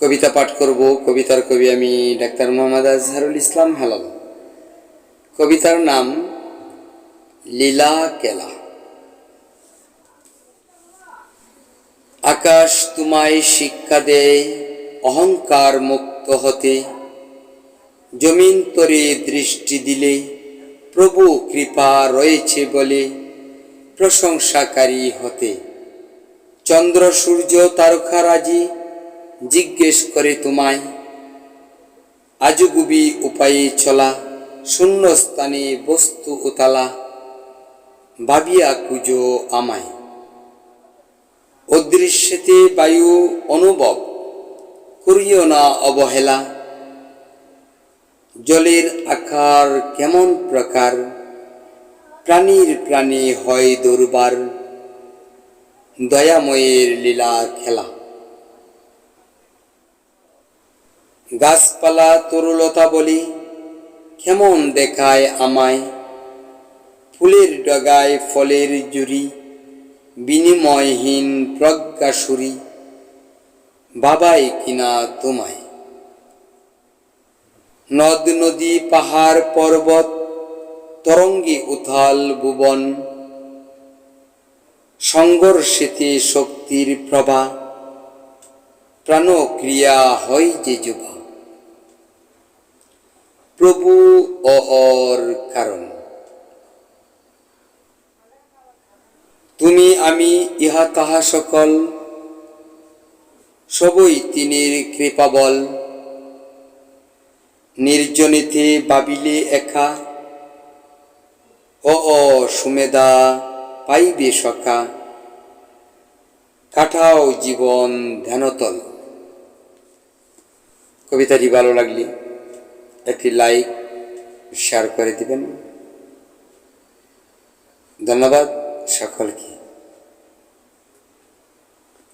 কবিতা পাঠ করব। কবিতার কবি আমি ডাক্তার মোহাম্মদ আজহারুল ইসলাম হেলাল। কবিতার নাম লীলা কেলা। আকাশ তোমায় শিক্ষা দেয়, অহংকার মুক্ত হতে। জমিন তরে দৃষ্টি দিলে, প্রভু কৃপা রয়েছে বলে প্রশংসাকারী হতে। চন্দ্র সূর্য তারকারাজি জিজ্ঞেস করে তোমায়, আজগুবি উপায়ে চলা, শূন্যস্থানে বস্তু উতালা, ভাবিয়া কুজো আমায়। অদৃশ্যতে বায়ু অনুভব, করিও না অবহেলা। জলের আকার কেমন প্রকার, প্রাণীর প্রাণী হয় দুর্বার, দয়াময়ের লীলা খেলা। গাছপালা তরুলতা বলি, কেমন দেখায় আমায়? ফুলের ডগায় ফলের জুড়ি, বিনিময়হীন প্রজ্ঞাসুরি বাবাই কিনা তোমায়? নদ নদী পাহাড় পর্বত, তরঙ্গি উথাল ভুবন, সংঘর্ষেতে শক্তির প্রভা, প্রাণক্রিয়া হয় যে যুবা। প্রভু অর কারণ। তুমি, আমি, ইহা তাহা সকল। সবই তিনির কৃপাবল। নির্জনিতে বাবিলে একা। ও সুমেধা, পাইবে সখা। কাটাও জীবন ধ্যানতল। কবিতাটি ভালো লাগলে। একটি লাইক শেয়ার করে দিবেন। ধন্যবাদ সকলকে।